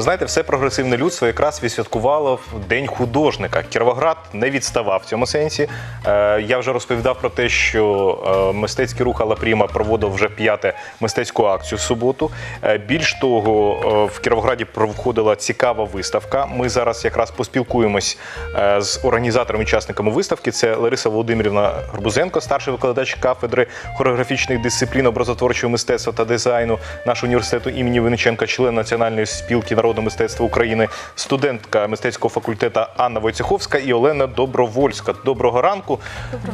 ви знаєте, все прогресивне людство якраз відсвяткувало в День художника. Кіровоград не відставав в цьому сенсі. Е, Я вже розповідав про те, що е, мистецький рух Алла Пріма проводив вже п'яте мистецьку акцію в суботу. Е, Більш того, в Кіровограді проходила цікава виставка. Ми зараз якраз поспілкуємось з організаторами, учасниками виставки. Це Лариса Володимирівна Горбузенко, старший викладач кафедри хореографічних дисциплін образотворчого мистецтва та дизайну нашого університету імені Винниченка, член Національної спілки народного мистецтва України, студентка мистецького факультету Анна Войцеховська і Олена Добровольська. Доброго ранку.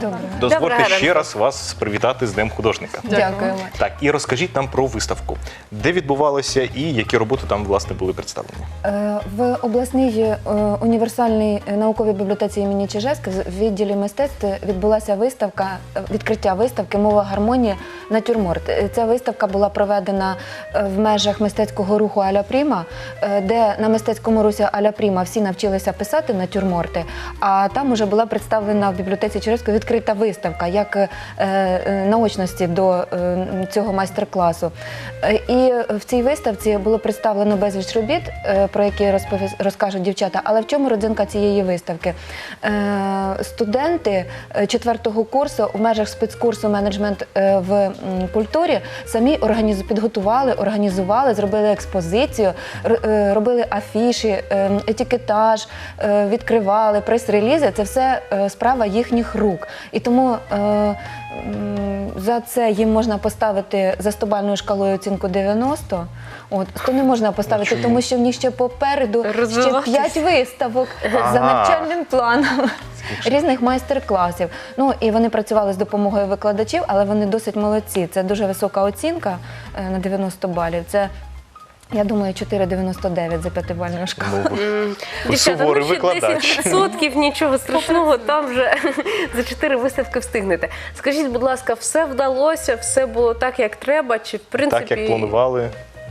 Добре. Дозвольте Доброго ще ранку. раз вас привітати з Днем художника. Дякуємо. Так, і розкажіть нам про виставку, де відбувалося і які роботи там власне були представлені. Е, В обласній е, універсальній науковій бібліотеці імені Чижевська в відділі мистецтв відбулася виставка, е, відкриття виставки Мова гармонії натюрморт. Ця виставка була проведена в межах мистецького руху Аля Пріма, де на мистецькому русі Аля Пріма всі навчилися писати натюрморти. А там уже була представлена в бібліотеці Чижевського відкрита виставка як е, е, наочності до е, цього майстер-класу. Е, І в цій виставці було представлено безліч робіт, е, про які розкажуть дівчата. Але в чому родзинка цієї виставки? Е, Студенти е, четвертого курсу у межах спецкурсу менеджмент е, в культурі самі підготували, організували, зробили експозицію, е, робили афіші, е, етикетаж, е, відкривали прес-релізи. Це все е, справа їхніх рук. І тому е, за це їм можна поставити за стобальною шкалою оцінку 90. От 100 не можна поставити, чому? тому що в них ще попереду ще Розвиватись. 5 виставок за навчальним планом. Різних майстер-класів. Ну і вони працювали з допомогою викладачів, але вони досить молодці. Це дуже висока оцінка е, на 90 балів. Це я думаю, 4,99 за п'ятибальною шкалою. Ну, Дівчата, суворий ну ще викладач. 10% нічого страшного, там вже за 4 виставки встигнете. Скажіть, будь ласка, все вдалося, все було так, як треба, чи в принципі Так як планували.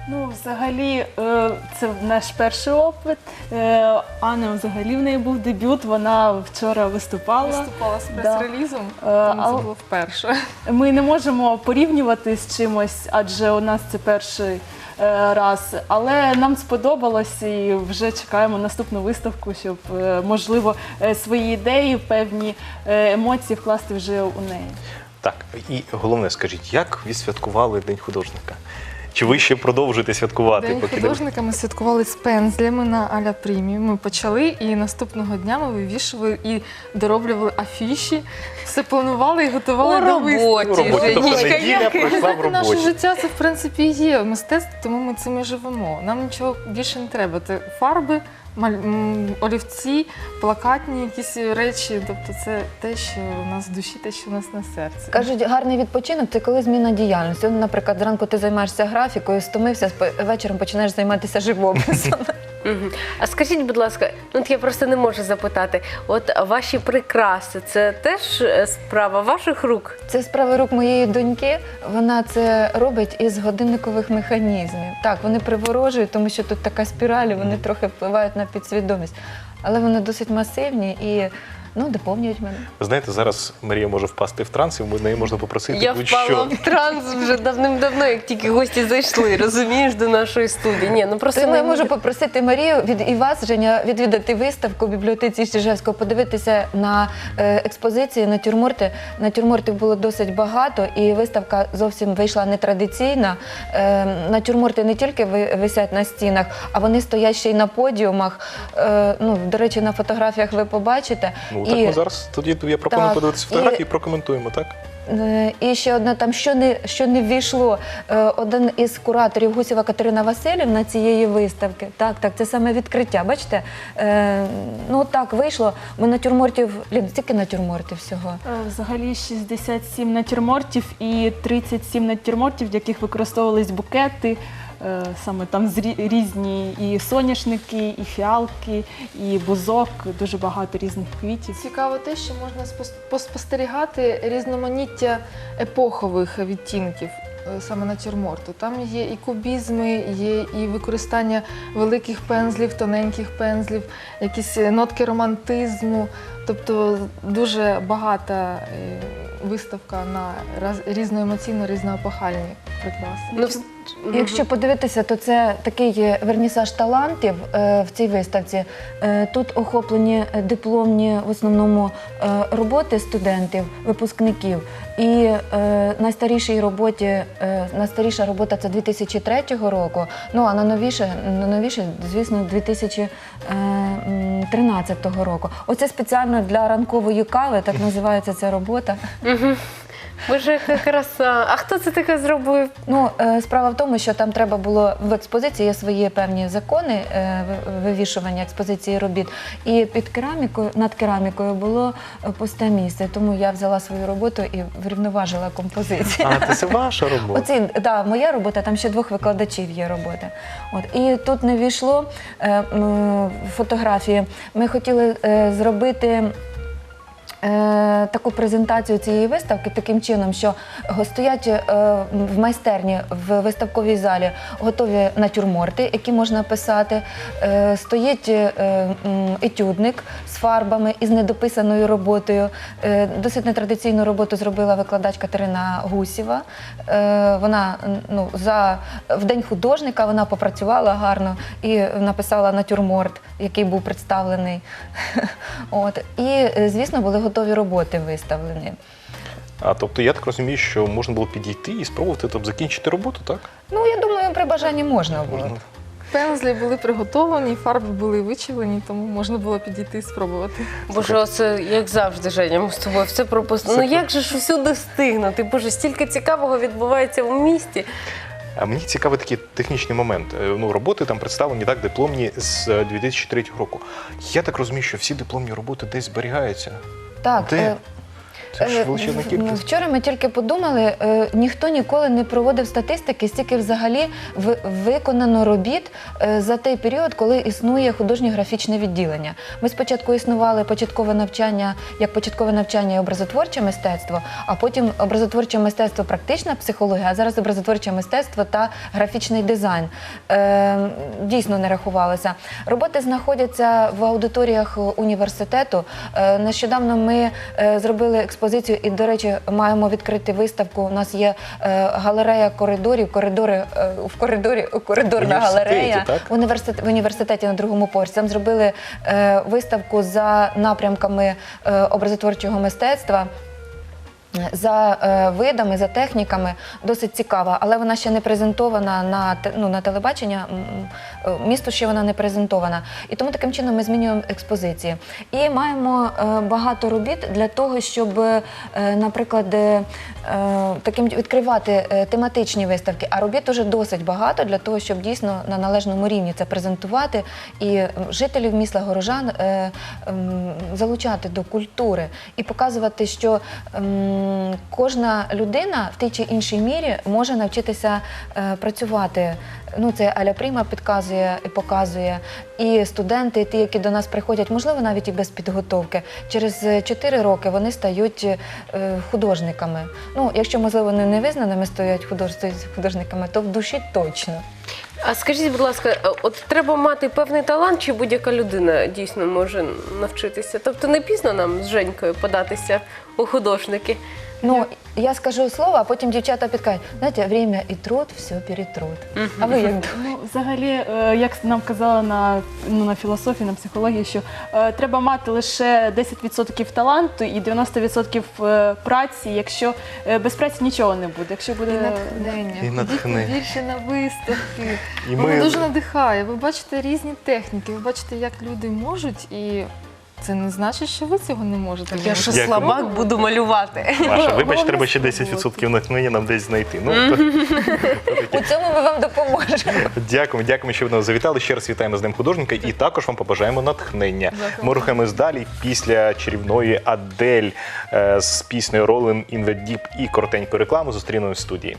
Ну, взагалі, е, це наш перший опит. Е, Анна взагалі в неї був дебют. Вона вчора виступала. Виступала з прес-релізом, Е, тому це було вперше. Ми не можемо порівнювати з чимось, адже у нас це перший раз. Але нам сподобалось і вже чекаємо наступну виставку, щоб е, можливо е, свої ідеї, певні е, емоції вкласти вже у неї. Так, і головне, скажіть, як відсвяткували День художника? Чи ви ще продовжуєте святкувати? День поки художника ми святкували з пензлями на Аля Примі. Ми почали і наступного дня ми вивішували і дороблювали афіші, все планували і готували У до виставки. роботі. У роботі. Тобто неділя пройшла в Наше життя це в принципі є мистецтво, тому ми цим і живемо. Нам нічого більше не треба. Це фарби, маль... м, олівці, плакатні якісь речі. Тобто це те, що у нас в душі, те, що у нас на серці. Кажуть, гарний відпочинок це коли зміна діяльності. От, наприклад, зранку ти займаєшся графікою, стомився, спо- вечором починаєш займатися живописом. Мгм. А скажіть, будь ласка, ну от я просто не можу запитати, от ваші прикраси, це теж е, справа ваших рук? Це справа рук моєї доньки. Вона це робить із годинникових механізмів. Так, вони приворожують, тому що тут така спіраль, вони трохи впливають на підсвідомість. Але вони досить масивні і ну, доповнюють мене. Ви знаєте, зараз Марія може впасти в транс, і в неї можна попросити Я будь-що. в транс вже давним-давно, як тільки гості зайшли, розумієш, до нашої студії. Ні, ну просто Тому я не можу попросити Марію від і вас, Женя, відвідати виставку в бібліотеці Чижевського, подивитися на е, експозиції натюрморти. Натюрмортів було досить багато, і виставка зовсім вийшла нетрадиційна. Е, натюрморти не тільки ви- висять на стінах, а вони стоять ще й на подіумах. Е, ну, до речі, на фотографіях ви побачите. Ну так І- ми зараз тоді я пропоную Так, подивитися і- фотографії і прокоментуємо, так? Е, І ще одне там, що не що не ввійшло. Е, Один із кураторів Гусєва Катерина Васильівна цієї виставки. Так, так, це саме відкриття. Бачите, Е, ну так вийшло. Ми натюрмортів, Лін, стільки натюрмортів всього. Е, Взагалі 67 натюрмортів і 37 натюрмортів, в яких використовувались букети. Е, Саме там різні і соняшники, і фіалки, і бузок, дуже багато різних квітів. Цікаво те, що можна спос- поспостерігати різноманіття епохових відтінків. е, Саме натюрморту. Там є і кубізми, є і використання великих пензлів, тоненьких пензлів, якісь нотки романтизму. Тобто дуже багата е, виставка на різноемоційно, різноепохальні прикраси. Ну, Якщо подивитися, то це такий е, вернісаж талантів е, в цій виставці. Е, Тут охоплені е, дипломні в основному е, роботи студентів, випускників. І е, найстарішій роботі, е, найстаріша робота це 2003 року. Ну а на новіше, на новіше, звісно, 2013 року. Оце спеціально для ранкової кави, так називається ця робота. Боже, яка краса. А хто це таке зробив? Ну, е, справа в тому, що там треба було в експозиції є свої певні закони е, ви- вивішування експозиції робіт. І під керамікою, над керамікою було е, пусте місце. Тому я взяла свою роботу і врівноважила композицію. А, це ваша робота. Оці, да, моя робота, там ще двох викладачів є робота. От. І тут не війшло е, м, фотографії. Ми хотіли е, зробити. Е, Таку презентацію цієї виставки таким чином, що стоять е, в майстерні в виставковій залі готові натюрморти, які можна писати. Е, Стоїть етюдник з фарбами і з недописаною роботою. Досить нетрадиційну роботу зробила викладач Катерина Гусєва. Вона ну, за в день художника вона попрацювала гарно і написала натюрморт, який був представлений. От. І, звісно, були готові роботи виставлені. А тобто я так розумію, що можна було підійти і спробувати тобто, закінчити роботу, так? Ну, я думаю, при бажанні можна було. Можна. Пензлі були приготовані, фарби були вичавлені, тому можна було підійти і спробувати. Боже, оце як завжди, Женя, ми з тобою все пропустили. Ну як же ж всюди встигнути? Боже, стільки цікавого відбувається у місті. А мені цікавий такий технічний момент. Е, Ну, роботи там представлені так, дипломні з е, 2003 року. Я так розумію, що всі дипломні роботи десь зберігаються. Так, Ти? е, Це ж величезна кількість. Вчора ми тільки подумали, е, ніхто ніколи не проводив статистики, стільки взагалі виконано робіт е, за той період, коли існує художнє графічне відділення. Ми спочатку існували початкове навчання як початкове навчання і образотворче мистецтво, а потім образотворче мистецтво, практична психологія, а зараз образотворче мистецтво та графічний дизайн. Е, Дійсно не рахувалося. Роботи знаходяться в аудиторіях університету. Нещодавно ми зробили експозицію і, до речі, маємо відкрити виставку. У нас є е, галерея коридорів, коридори е, в коридорі, коридорна галерея так? університет в університеті на другому поверсі. Там зробили е, виставку за напрямками е, образотворчого мистецтва. За е, видами, за техніками досить цікава, але вона ще не презентована на ну, на телебачення. е, Місто ще вона не презентована. І тому таким чином ми змінюємо експозиції. І маємо е, багато робіт для того, щоб, наприклад, таким відкривати тематичні виставки. А робіт уже досить багато для того, щоб дійсно на належному рівні це презентувати і жителів міста горожан залучати до культури і показувати, що кожна людина в тій чи іншій мірі може навчитися е, працювати. Ну, це Аля Пріма підказує і показує. І студенти, ті, які до нас приходять, можливо, навіть і без підготовки, через 4 роки вони стають е, художниками. Ну, якщо, можливо, не невизнаними стоять худож- художниками, то в душі точно. А скажіть, будь ласка, е, от треба мати певний талант, чи будь-яка людина дійсно може навчитися? Тобто не пізно нам з Женькою податися у художники. Ну, я скажу слово, а потім дівчата підкажуть, знаєте, время і труд, все перетрут. А ви як думаєте? Ну, взагалі, е, як нам казали на, ну, на філософії, на психології, що е, треба мати лише 10% таланту і 90% е, праці, якщо е, без праці нічого не буде. Якщо буде І натхнення. І побільше на виставки. І Воно ми- дуже надихає. Ви бачите різні техніки, ви бачите, як люди можуть, і це не значить, що ви цього не можете. Я що Дякую. слабак буду малювати. Маша, вибач, Головне треба ще спробувати. 10% натхнення нам десь знайти. Ну, то- то таке. У цьому ми вам допоможемо. Дякуємо, дякуємо, що ви нас завітали. Ще раз вітаємо з Днем художника і також вам побажаємо натхнення. Дякую. Ми рухаємось далі після чарівної Адель е, з піснею Rolling in the Deep і коротенької реклами зустрінемось в студії.